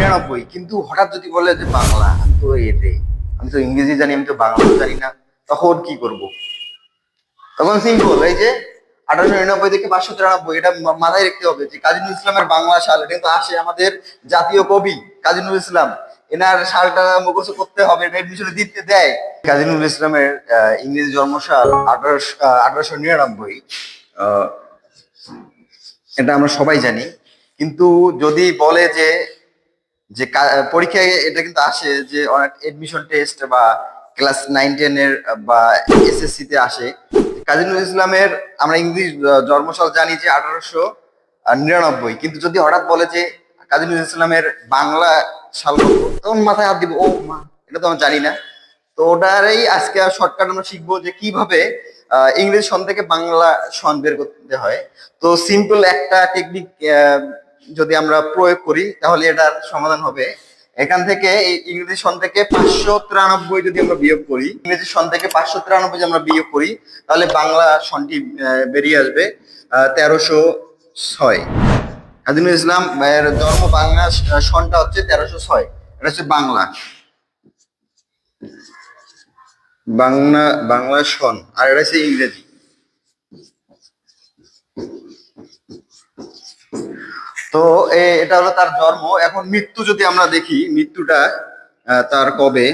নিরানব্বই, কিন্তু হঠাৎ যদি বলে যে বাংলা তো এতে, আমি তো ইংরেজি জানি, আমি তো বাংলা জানি না, তখন কি করব? তখন সিম্পল এই যে আঠারোশো নিরানব্বই থেকে পাঁচশো তিরানব্বই, এটা মাথায় রাখতে হবে যে কাজী নজরুল ইসলামের বাংলা সাল, এটা কিন্তু আসে আমাদের জাতীয় কবি কাজী নজরুল ইসলাম, এনার সালটা মুখস্থ করতে হবে এডমিশনে দিতে দেয়। কাজী নজরুল ইসলামের ইংরেজি জন্মসাল আঠারোশো আঠারোশো নিরানব্বই এটা আমরা সবাই জানি, কিন্তু যদি বলে যে যে পরীক্ষায় এটা কিন্তু আসে যে অনেক এডমিশন টেস্ট বা ক্লাস নাইন টেনের বা এসএসসি তে আসে। কাজী নজরুল ইসলামের আমরা জ- জন্মসাল জানি যে আঠারোশো নিরানব্বই। কিন্তু যদি হঠাৎ বলে যে কাজী নজরুল ইসলামের বাংলা সাল তখন মাথায় হাত দিব, ও মা, এটা তো আমরা জানি না। তো ওটারই আজকে শর্টকাট আমরা শিখব যে কীভাবে ইংরেজি সন থেকে বাংলা সন বের করতে হয়। তো সিম্পল একটা টেকনিক যদি আমরা প্রয়োগ করি, তাহলে এটার সমাধান হবে। এখান থেকে এই ইংরেজি সন থেকে পাঁচশো তিরানব্বই যদি আমরা বিয়োগ করি, ইংরেজি সন থেকে পাঁচশো তিরানব্বই যদি আমরা বিয়োগ করি, তাহলে বাংলা সনটি বেরিয়ে আসবে তেরোশো ছয়। নজরুল ইসলাম এর জন্ম বাংলা সনটা হচ্ছে তেরোশো ছয়। এটা হচ্ছে বাংলা। বাংলা বাংলা সন, আর এটা হচ্ছে ইংরেজি। তো এটা হলো তার জন্ম। এখন মৃত্যু যদি আমরা দেখি, মৃত্যুটা তার কবে?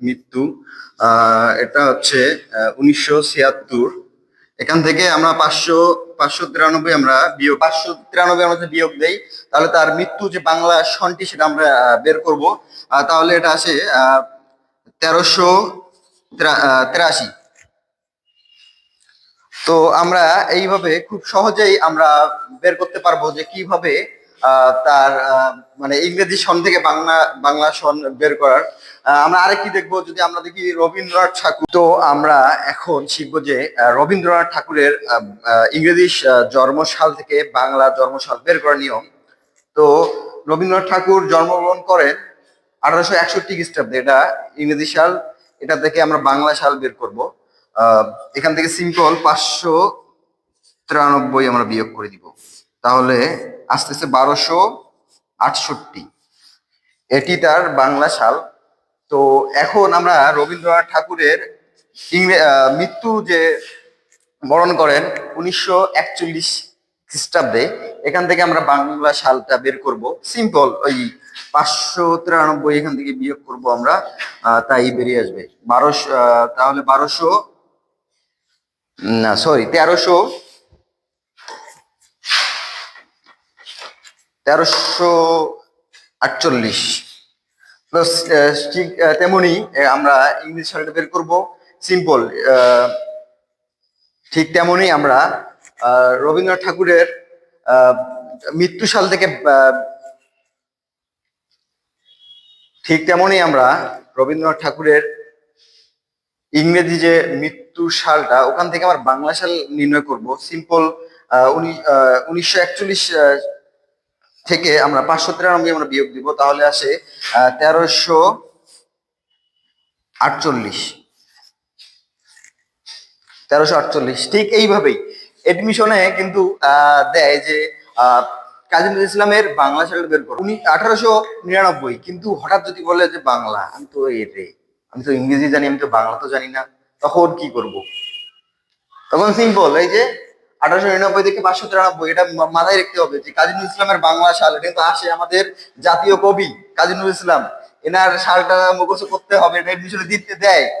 মৃত্যু এটা হচ্ছে উনিশশো ছিয়াত্তর। এখান থেকে আমরা পাঁচশো পাঁচশো তিরানব্বই আমরা বিয়োগ, পাঁচশো তিরানব্বই আমরা বিয়োগ দেই, তাহলে তার মৃত্যু যে বাংলা সনটি সেটা আমরা বের করব। তাহলে এটা আসে তেরোশো তেরাশি। তো আমরা এইভাবে খুব সহজেই আমরা বের করতে পারব যে কীভাবে তার মানে ইংরেজি সন থেকে বাংলা বাংলা সন বের করার। আমরা আরেকটি দেখব, যদি আমরা দেখি রবীন্দ্রনাথ ঠাকুর। তো আমরা এখন শিখব যে রবীন্দ্রনাথ ঠাকুরের ইংরেজি জন্মসাল থেকে বাংলা জন্মসাল বের করার নিয়ম। তো রবীন্দ্রনাথ ঠাকুর জন্মগ্রহণ করেন আঠারোশো একষট্টি খ্রিস্টাব্দে। এটা ইংরেজি সাল, এটা থেকে আমরা বাংলা সাল বের করব। এখান থেকে সিম্পল পাঁচশো তিরানব্বই আমরা বিয়োগ করে দিব। তাহলে আসতেছে বারোশো আটষট্টি। এটি তার বাংলা সাল। তো এখন আমরা রবীন্দ্রনাথ ঠাকুরের মৃত্যু যে বরণ করেন উনিশশো একচল্লিশ খ্রিস্টাব্দে, এখান থেকে আমরা বাংলা সালটা বের করব। সিম্পল, ওই পাঁচশো তিরানব্বই এখান থেকে বিয়োগ করব আমরা তাই বেরিয়ে আসবে। বারোশো তাহলে বারোশো না সরি তেরোশো তেরোশো আটচল্লিশ। প্লাস ঠিক আহ, তেমনি আমরা ইংলিশ সালটা বের করব। সিম্পল ঠিক তেমনি আমরা রবীন্দ্রনাথ ঠাকুরের মৃত্যু সাল থেকে ঠিক তেমনি আমরা রবীন্দ্রনাথ ঠাকুরের ইংরেজি যে মৃত্যু সালটা ওখান থেকে আমার বাংলা সাল নির্ণয় করব। সিম্পল উনিশশো একচল্লিশ থেকে আমরা পাঁচশো তিরানব্বই আমরা বিয়োগ দিব, তাহলে আসে তেরোশো আটচল্লিশ। তেরোশো আটচল্লিশ, ঠিক এইভাবেই। এডমিশনে কিন্তু দেয় যে কাজী নজরুল ইসলামের বাংলা সাল বের করো। উনি আঠারোশো নিরানব্বই, কিন্তু হঠাৎ যদি বলে যে বাংলা, আমি তো এতে আমি তো ইংরেজি জানি, আমি তো বাংলা তো জানি না, তখন কি করব? তখন সিম্পল এই যে আঠারোশো নিরানব্বই থেকে পাঁচশো তিরানব্বই, এটা মাথায় রাখতে হবে যে কাজী নজরুল ইসলামের বাংলা সাল কিন্তু আসে আমাদের জাতীয় কবি কাজী নজরুল ইসলাম। এনার সালটা মুখস্থ করতে হবে, এটা দিতে দেয়।